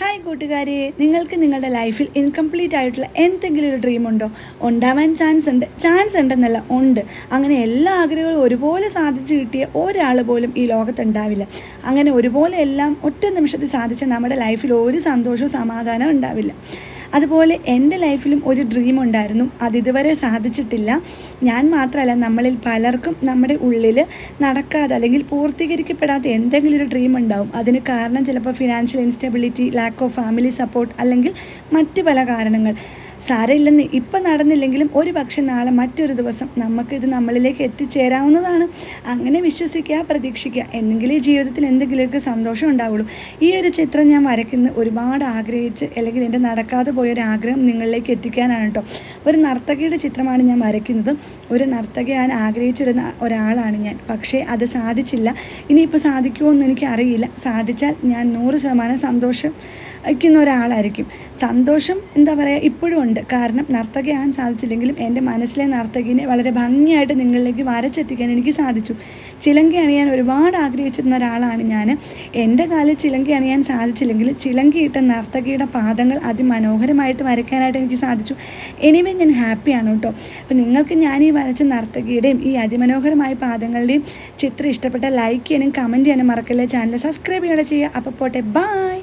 Hi കൂട്ടുകാരെ. നിങ്ങൾക്ക് നിങ്ങളുടെ ലൈഫിൽ ഇൻകംപ്ലീറ്റ് ആയിട്ടുള്ള എന്തെങ്കിലും ഒരു ഡ്രീം ഉണ്ടോ? ഉണ്ടാവാൻ ചാൻസ് ഉണ്ട്. ചാൻസ് ഉണ്ടെന്നല്ല ഉണ്ട്. അങ്ങനെ എല്ലാ ആഗ്രഹങ്ങളും ഒരുപോലെ സാധിച്ചു കിട്ടിയ ഒരാൾ പോലും ഈ ലോകത്തുണ്ടാവില്ല അങ്ങനെ ഒരുപോലെ എല്ലാം ഒറ്റ നിമിഷത്തിൽ സാധിച്ച നമ്മുടെ ലൈഫിൽ ഒരു സന്തോഷവും സമാധാനവും ഉണ്ടാവില്ല. അതുപോലെ എന്റെ ലൈഫിലും ഒരു ഡ്രീം ഉണ്ടായിരുന്നു. അതിതുവരെ സാധിച്ചിട്ടില്ല. ഞാൻ മാത്രമല്ല നമ്മളിൽ പലർക്കും നമ്മുടെ ഉള്ളിൽ നടക്കാതെ അല്ലെങ്കിൽ പൂർത്തീകരിക്കപ്പെടാത്ത എന്തെങ്കിലും ഒരു ഡ്രീം ഉണ്ടാവും. അതിന് കാരണം ചിലപ്പോൾ financial instability lack of family support അല്ലെങ്കിൽ മറ്റ് പല കാരണങ്ങൾ. സാരമില്ലെന്ന് ഇപ്പം നടന്നില്ലെങ്കിലും ഒരു പക്ഷെ നാളെ മറ്റൊരു ദിവസം നമുക്കിത് നമ്മളിലേക്ക് എത്തിച്ചേരാവുന്നതാണ്. അങ്ങനെ വിശ്വസിക്കുക പ്രതീക്ഷിക്കുക. എന്തെങ്കിലും ജീവിതത്തിൽ എന്തെങ്കിലുമൊക്കെ സന്തോഷം ഉണ്ടാവുള്ളൂ. ഈ ഒരു ചിത്രം ഞാൻ വരയ്ക്കുന്ന ഒരുപാട് ആഗ്രഹിച്ച് അല്ലെങ്കിൽ എന്റെ നടക്കാതെ പോയൊരു ആഗ്രഹം നിങ്ങളിലേക്ക് എത്തിക്കാനാണ് കേട്ടോ ഒരു നർത്തകിയുടെ ചിത്രമാണ് ഞാൻ വരയ്ക്കുന്നത്. ഒരു നർത്തകയാൻ ആഗ്രഹിച്ചിരുന്ന ഒരാളാണ് ഞാൻ. പക്ഷേ അത് സാധിച്ചില്ല. ഇനിയിപ്പോൾ സാധിക്കുമോ എന്ന് എനിക്കറിയില്ല. സാധിച്ചാൽ ഞാൻ നൂറ് ശതമാനം സന്തോഷം വയ്ക്കുന്ന ഒരാളായിരിക്കും. സന്തോഷം എന്താ പറയുക ഇപ്പോഴും ഉണ്ട്. കാരണം നർത്തകയാകാൻ സാധിച്ചില്ലെങ്കിലും എന്റെ മനസ്സിലെ നർത്തകിനെ വളരെ ഭംഗിയായിട്ട് നിങ്ങളിലേക്ക് വരച്ചെത്തിക്കാൻ എനിക്ക് സാധിച്ചു. ചിലങ്കി അണിയാൻ ഒരുപാട് ആഗ്രഹിച്ചിരുന്ന ഒരാളാണ് ഞാൻ. എന്റെ കാലിൽ ചിലങ്കി അണിയാൻ സാധിച്ചില്ലെങ്കിൽ ചിലങ്കിയിട്ട നർത്തകിയുടെ പാദങ്ങൾ അതിമനോഹരമായിട്ട് വരയ്ക്കാനായിട്ട് എനിക്ക് സാധിച്ചു. എനിവേ ഞാൻ ഹാപ്പിയാണ് കേട്ടോ. അപ്പോൾ നിങ്ങൾക്ക് ഞാൻ ഈ വരച്ച നർത്തകിയുടെയും ഈ അതിമനോഹരമായ പാദങ്ങളുടെയും ചിത്രം ഇഷ്ടപ്പെട്ട ലൈക്ക് ചെയ്യാനും കമന്റ് ചെയ്യാനും മറക്കല്ലേ. ചാനൽ സബ്സ്ക്രൈബ് ചെയ്യണം ചെയ്യുക. അപ്പോൾ പോട്ടെ ബായ്